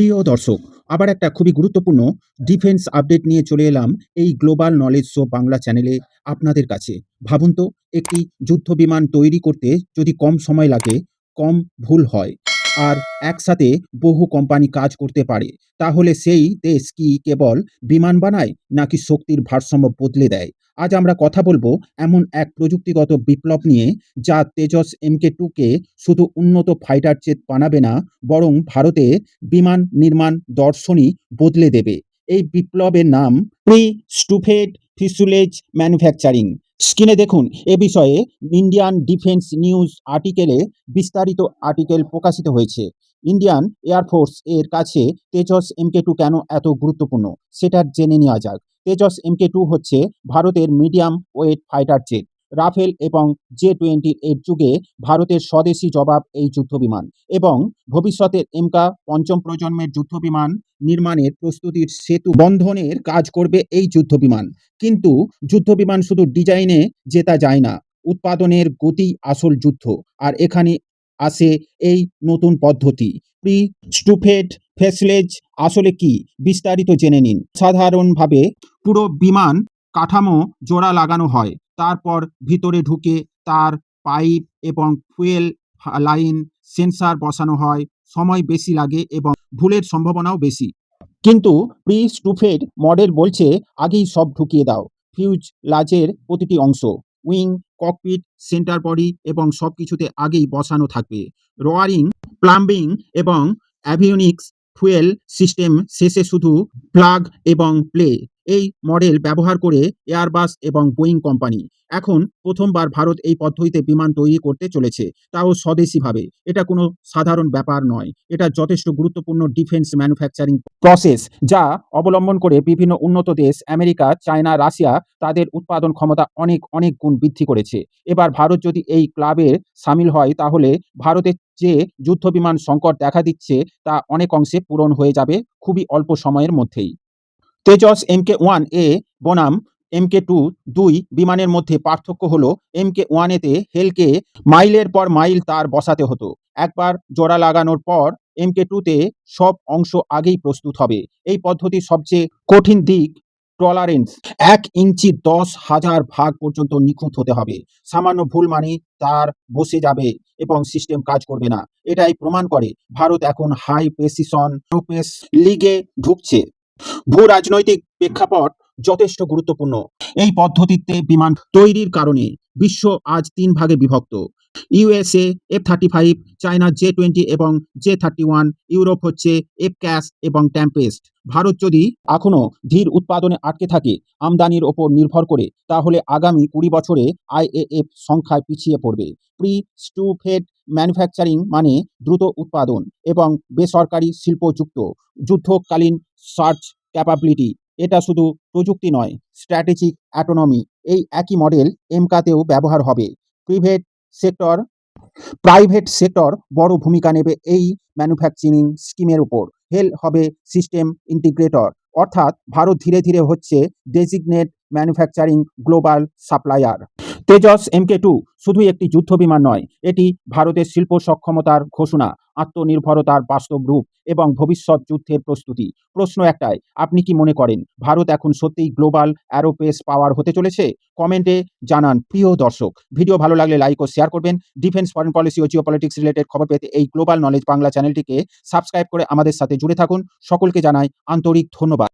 প্রিয় দর্শক, আবার একটা খুবই গুরুত্বপূর্ণ ডিফেন্স আপডেট নিয়ে চলে এলাম এই গ্লোবাল নলেজ শো বাংলা চ্যানেলে আপনাদের কাছে। ভাবুন তো, একটি যুদ্ধ বিমান তৈরি করতে যদি কম সময় লাগে, কম ভুল হয়, আর একসাথে বহু কোম্পানি কাজ করতে পারে, তাহলে সেই দেশ কি কেবল বিমান বানায়, নাকি শক্তির ভারসাম্য বদলে দেয়? আজ আমরা কথা বলব এমন এক প্রযুক্তিগত বিপ্লব নিয়ে, যা তেজস এমকে টুকে শুধু উন্নত ফাইটার জেট বানাবে না, বরং ভারতে বিমান নির্মাণ দর্শনই বদলে দেবে। এই বিপ্লবের নাম প্রি স্টুফেড ফিসুলেজ ম্যানুফ্যাকচারিং স্ক্রিনে দেখুন এ বিষয়ে ইন্ডিয়ান ডিফেন্স নিউজ আর্টিকেলে বিস্তারিত আর্টিকেল প্রকাশিত হয়েছে। ইন্ডিয়ান এয়ারফোর্স এর কাছে তেজস এমকে টু কেন এত গুরুত্বপূর্ণ? সেটা জেনে নেওয়া যাক। তেজস এমকে টু হচ্ছে ভারতের medium weight fighter jet, Rafale এবং জে টোয়েন্টি এর যুগে ভারতের স্বদেশি জবাব এই যুদ্ধবিমান এবং ভবিষ্যতের এমকা পঞ্চম প্রজন্মের যুদ্ধবিমান নির্মাণের প্রস্তুতির সেতু বন্ধনের কাজ করবে এই যুদ্ধবিমান। কিন্তু যুদ্ধবিমান শুধু ডিজাইনে জেতা যায় না, উৎপাদনের গতি আসল যুদ্ধ। আর এখানে আসে এই নতুন পদ্ধতি। প্রি স্টুফেড ফেসলেজ আসলে কি? বিস্তারিত জেনে নিন। সাধারণভাবে পুরো বিমান কাঠামো জোড়া লাগানো হয়। তারপর ভিতরে ঢুকে তার পাইপ এবং ফুয়েল লাইন সেন্সার বসানো হয়। সময় বেশি লাগে এবং ভুলের সম্ভাবনাও বেশি। কিন্তু প্রি স্টুফেড মডেল বলছে, আগেই সব ঢুকিয়ে দাও। ফিউজ লাজের প্রতিটি অংশ। উইং ককপিট সেন্টার বডি এবং সব কিছুতে আগেই বসানো থাকবে। রোয়ারিং প্লাম্বিং এবং অ্যাভিওনিক্স ফুয়েল সিস্টেম শেষে শুধু প্লাগ এবং প্লে এই মডেল ব্যবহার করে এয়ারবাস এবং বোয়িং কোম্পানি এখন প্রথমবার ভারত এই পদ্ধতিতে বিমান তৈরি করতে চলেছে, তাও স্বদেশিভাবে। এটা কোনো সাধারণ ব্যাপার নয়। এটা যথেষ্ট গুরুত্বপূর্ণ ডিফেন্স ম্যানুফ্যাকচারিং প্রসেস যা অবলম্বন করে বিভিন্ন উন্নত দেশ, আমেরিকা, চায়না, রাশিয়া তাদের উৎপাদন ক্ষমতা অনেক অনেক গুণ বৃদ্ধি করেছে। এবার ভারত যদি এই ক্লাবে সামিল হয়, তাহলে ভারতের যে যুদ্ধ বিমান সংকট দেখা দিচ্ছে, তা অনেক অংশে পূরণ হয়ে যাবে খুবই অল্প সময়ের মধ্যেই। তেজস এমকে ওয়ান এ বনাম এমকে টু দুই বিমানের মধ্যে পার্থক্য হলো এমকে ওয়ানেতে হেলকে মাইলের পর মাইল তার বসাতে হতো। একবার জোড়া লাগানোর পর এমকে টুতে সব অংশ আগেই প্রস্তুত হবে। এই পদ্ধতির সবচেয়ে কঠিন দিক টলারেন্স, এক ইঞ্চি দশ হাজার ভাগ পর্যন্ত নিখুঁত হতে হবে। সামান্য ভুল মানে তার বসে যাবে এবং সিস্টেম কাজ করবে না। এটাই প্রমাণ করে ভারত এখন হাই প্রেসিশন লিগে ঢুকছে। ভূ রাজনৈতিক প্রেক্ষাপট যথেষ্ট গুরুত্বপূর্ণ। এই পদ্ধতিতে বিমান তৈরির কারণে বিশ্ব আজ তিন ভাগে বিভক্ত। USA F thirty five China J twenty এবং জে থার্টি ওয়ান ইউরোপ হচ্ছে এফ ক্যাশ এবং ট্যাম্পেস্ট ভারত যদি এখনও ধীর উৎপাদনে আটকে থাকে আমদানির ওপর নির্ভর করে, তাহলে আগামী কুড়ি বছরে আইএএফ সংখ্যায় পিছিয়ে পড়বে। প্রি স্টুফেড ম্যানুফ্যাকচারিং মানে দ্রুত উৎপাদন এবং বেসরকারি শিল্পযুক্ত, যুদ্ধকালীন সার্চ ক্যাপাবিলিটি। এটা শুধু প্রযুক্তি নয়, স্ট্র্যাটেজিক অ্যাটোনমি। এই একই মডেল এমকাতেও ব্যবহার হবে। প্রিভেট সেক্টর, প্রাইভেট সেক্টর বড় ভূমিকা নেবে এই ম্যানুফ্যাকচারিং স্কিমের উপর। হেল হবে সিস্টেম ইন্টিগ্রেটর অর্থাৎ ভারত ধীরে ধীরে হচ্ছে designate manufacturing global supplier Tejas MK two শুধু একটি যুদ্ধ বিমান নয়, এটি ভারতের শিল্প সক্ষমতার ঘোষণা। আত্মনির্ভরতার বাস্তব রূপ এবং ভবিষ্যৎ যুদ্ধের প্রস্তুতি। প্রশ্ন একটাই, আপনি কি মনে করেন ভারত এখন সত্যিই গ্লোবাল অ্যারোপেস পাওয়ার হতে চলেছে? কমেন্টে জানান প্রিয় দর্শক। ভিডিও ভালো লাগলে লাইক ও শেয়ার করবেন। ডিফেন্স ফরেন পলিসি ও জিও পলিটিক্স রিলেটেড খবর পেতে এই গ্লোবাল নলেজ বাংলা চ্যানেলটিকে সাবস্ক্রাইব করে আমাদের সাথে জুড়ে থাকুন। সকলকে জানাই আন্তরিক ধন্যবাদ।